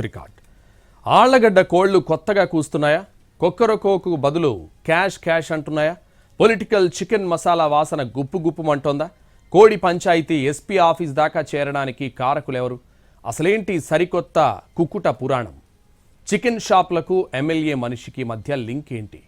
Record Allagadda కోళ్ళు కొత్తగా కూస్తున్నాయా? కొక్కరకోకు బదులు క్యాష్ క్యాష్ అంటున్నాయా? పొలిటికల్ చికెన్ మసాలా వాసన గుప్పు గుప్పుమంటోందా? కోడి పంచాయతీ ఎస్పీ ఆఫీస్ దాకా చేరడానికి కారకులెవరు? అసలేంటి సరికొత్త కుక్కుట పురాణం? చికెన్ షాప్లకు ఎమ్మెల్యే మనిషికి మధ్య లింక్ ఏంటి?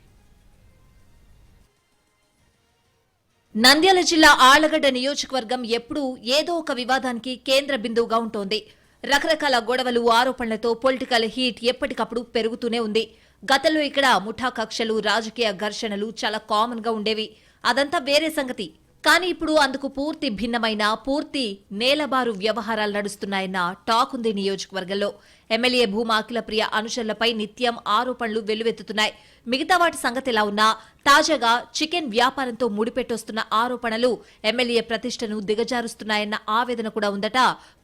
నంద్యాల జిల్లా ఆళ్ళగడ్డ నియోజకవర్గం ఎప్పుడూ ఏదో ఒక వివాదానికి కేంద్ర బిందువుగా ఉంటోంది. రకరకాల గొడవలు ఆరోపణలతో పొలిటికల్ హీట్ ఎప్పటికప్పుడు పెరుగుతూనే ఉంది. గతంలో ఇక్కడ ముఠా కక్షలు రాజకీయ ఘర్షణలు చాలా కామన్గా ఉండేవి. అదంతా వేరే సంగతి. కానీ ఇప్పుడు అందుకు పూర్తి భిన్నమైన పూర్తి నేలబారు వ్యవహారాలు నడుస్తున్నాయన్న టాక్ ఉంది నియోజకవర్గంలో. ఎమ్మెల్యే భూమా అఖిలప్రియ అనుచరులపై నిత్యం ఆరోపణలు వెల్లువెత్తుతున్నాయి. మిగతా వాటి సంగతి ఎలా ఉన్నా తాజాగా చికెన్ వ్యాపారంతో ముడిపెట్టొస్తున్న ఆరోపణలు ఎమ్మెల్యే ప్రతిష్టను దిగజారుస్తున్నాయన్న ఆవేదన కూడా ఉందట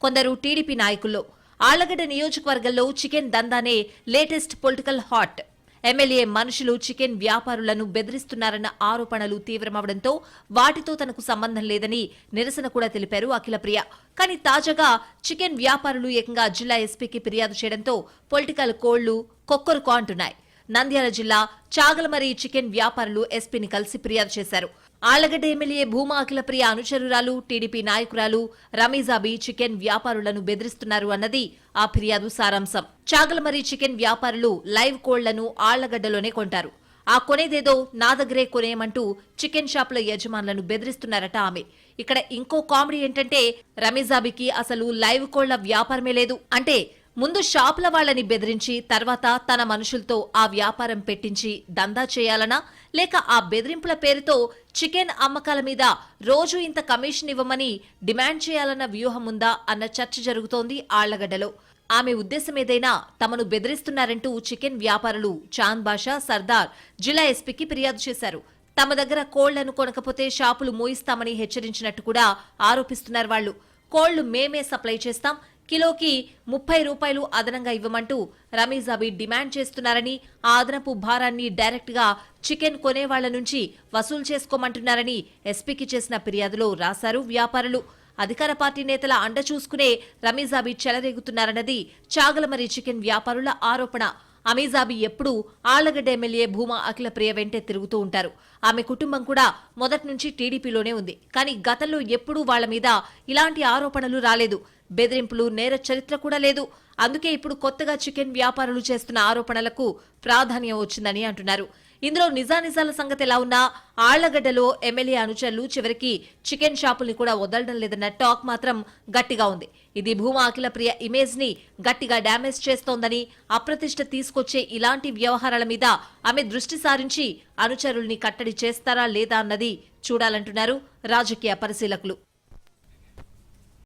కొందరు టీడీపీ నాయకుల్లో. ఆళ్ళగడ్డ నియోజకవర్గంలో చికెన్ దందానే లేటెస్ట్ పొలిటికల్ హాట్. ఎమ్మెల్యే మనుషులు చికెన్ వ్యాపారులను బెదిరిస్తున్నారన్న ఆరోపణలు తీవ్రమవడంతో వాటితో తనకు సంబంధం లేదని నిరసన కూడా తెలిపారు అఖిలప్రియ. కానీ తాజాగా చికెన్ వ్యాపారులు ఏకంగా జిల్లా ఎస్పీకి ఫిర్యాదు చేయడంతో పొలిటికల్ కోళ్ళు కొక్కరుకో అంటున్నాయి నంద్యాల జిల్లా చాగలమరి చికెన్ వ్యాపారులు ఎస్పీని కలిసి ఫిర్యాదు చేశారు. ఆళ్ళగడ్డ ఎమ్మెల్యే భూమా అఖిలప్రియ అనుచరురాలు టీడీపీ నాయకురాలు రమీజాబీ చికెన్ వ్యాపారులను బెదిరిస్తున్నారు అన్నది ఆ ఫిర్యాదు సారాంశం. చాగలమరి చికెన్ వ్యాపారులు లైవ్ కోళ్ళను ఆళ్ళగడ్డలోనే కొంటారు. ఆ కొనేదేదో నా దగ్గరే కొనేయమంటూ చికెన్ షాపుల యజమానులను బెదిరిస్తున్నారట ఆమె. ఇక్కడ ఇంకో కామెడీ ఏంటంటే రమీజాబీకి అసలు లైవ్ కోళ్ళ వ్యాపారమే లేదు. అంటే ముందు షాపుల వాళ్ళని బెదిరించి తర్వాత తన మనుషులతో ఆ వ్యాపారం పెట్టించి దందా చేయాలనా? లేక ఆ బెదిరింపుల పేరుతో చికెన్ అమ్మకాల మీద రోజు ఇంత కమిషన్ ఇవ్వమని డిమాండ్ చేయాలన్న వ్యూహం ఉందా అన్న చర్చ జరుగుతోంది ఆళ్ళగడ్డలో. ఆమె ఉద్దేశం ఏదైనా తమను బెదిరిస్తున్నారంటూ చికెన్ వ్యాపారులు చాంద్ బాషా సర్దార్ జిల్లా ఎస్పీకి ఫిర్యాదు చేశారు. తమ దగ్గర కోళ్ళను కొనకపోతే షాపులు మూయిస్తామని హెచ్చరించినట్టు కూడా ఆరోపిస్తున్నారు వాళ్ళు. కోళ్ళు మేమే సప్లై చేస్తాం కిలోకి ముప్పై రూపాయలు అదనంగా ఇవ్వమంటూ రమీజాబీ డిమాండ్ చేస్తున్నారని ఆ అదనపు భారాన్ని డైరెక్ట్గా చికెన్ కొనేవాళ్ళ నుంచి వసూలు చేసుకోమంటున్నారని ఎస్పీకి చేసిన ఫిర్యాదులో రాశారు వ్యాపారులు. అధికార పార్టీ నేతల అండ చూసుకునే రమీజాబీ చెలరేగుతున్నారన్నది చాగలమరి చికెన్ వ్యాపారుల ఆరోపణ. అమీజాబీ ఎప్పుడూ ఆళ్ళగడ్డ ఎమ్మెల్యే భూమా అఖిలప్రియ వెంటే తిరుగుతూ ఉంటారు. ఆమె కుటుంబం కూడా మొదటి నుంచి టీడీపీలోనే ఉంది. కానీ గతంలో ఎప్పుడూ వాళ్ళ మీద ఇలాంటి ఆరోపణలు రాలేదు. బెదిరింపులు నేర చరిత్ర కూడా లేదు. అందుకే ఇప్పుడు కొత్తగా చికెన్ వ్యాపారులు చేస్తున్న ఆరోపణలకు ప్రాధాన్యం వచ్చిందని అంటున్నారు. ఇందులో నిజానిజాల సంగతి ఎలా ఉన్నా ఆళ్ళగడ్డలో ఎమ్మెల్యే అనుచరులు చివరికి చికెన్ షాపుల్ని కూడా వదలడం లేదన్న టాక్ మాత్రం గట్టిగా ఉంది. ఇది భూమా అఖిలప్రియ ఇమేజ్ని గట్టిగా డ్యామేజ్ చేస్తోందని అప్రతిష్ట తీసుకొచ్చే ఇలాంటి వ్యవహారాల మీద ఆమె దృష్టి సారించి అనుచరుల్ని కట్టడి చేస్తారా లేదా అన్నది చూడాలంటున్నారు రాజకీయ పరిశీలకులు.